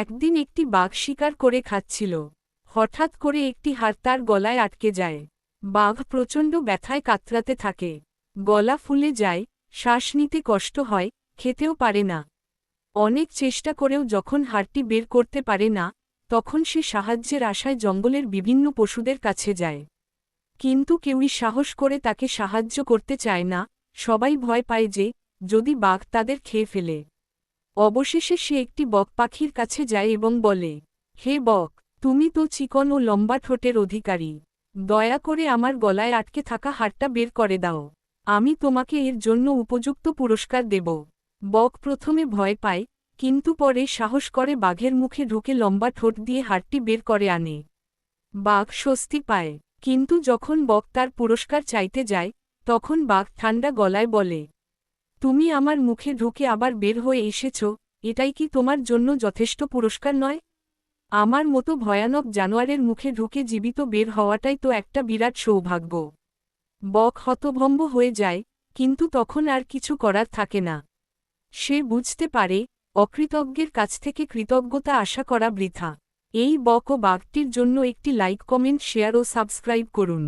একদিন একটি বাঘ শিকার করে খাচ্ছিল। হঠাৎ করে একটি হাড় তার গলায় আটকে যায়। বাঘ প্রচণ্ড ব্যথায় কাতরাতে থাকে। গলা ফুলে যায়, শ্বাস নিতে কষ্ট হয়, খেতেও পারে না। অনেক চেষ্টা করেও যখন হাড়টি বের করতে পারে না, তখন সে সাহায্যের আশায় জঙ্গলের বিভিন্ন পশুদের কাছে যায়। কিন্তু কেউই সাহস করে তাকে সাহায্য করতে চায় না। সবাই ভয় পায় যে, যদি বাঘ তাদের খেয়ে ফেলে। অবশেষে সে একটি বক পাখির কাছে যায় এবং বলে, হে বক, তুমি তো চিকন ও লম্বা ঠোঁটের অধিকারী। দয়া করে আমার গলায় আটকে থাকা হাড়টা বের করে দাও। আমি তোমাকে এর জন্য উপযুক্ত পুরস্কার দেব বক প্রথমে ভয় পায়, কিন্তু পরে সাহস করে বাঘের মুখে ঢুকে লম্বা ঠোঁট দিয়ে হাড়টি বের করে আনে। বাঘ স্বস্তি পায়, কিন্তু যখন বক তার পুরস্কার চাইতে যায়, তখন বাঘ ঠান্ডা গলায় বলে তুমি আমার মুখে ঢুকে আবার বের হয়ে এসেছ, এটাই কি তোমার জন্য যথেষ্ট পুরস্কার নয়? আমার মতো ভয়ানক জানোয়ারের মুখে ঢুকে জীবিত বের হওয়াটাই তো একটা বিরাট সৌভাগ্য। বক হতভম্ব হয়ে যায়, কিন্তু তখন আর কিছু করার থাকে না। সে বুঝতে পারে, অকৃতজ্ঞের কাছ থেকে কৃতজ্ঞতা আশা করা বৃথা। এই বক ও বাঘটির জন্য একটি লাইক, কমেন্ট, শেয়ার ও সাবস্ক্রাইব করুন।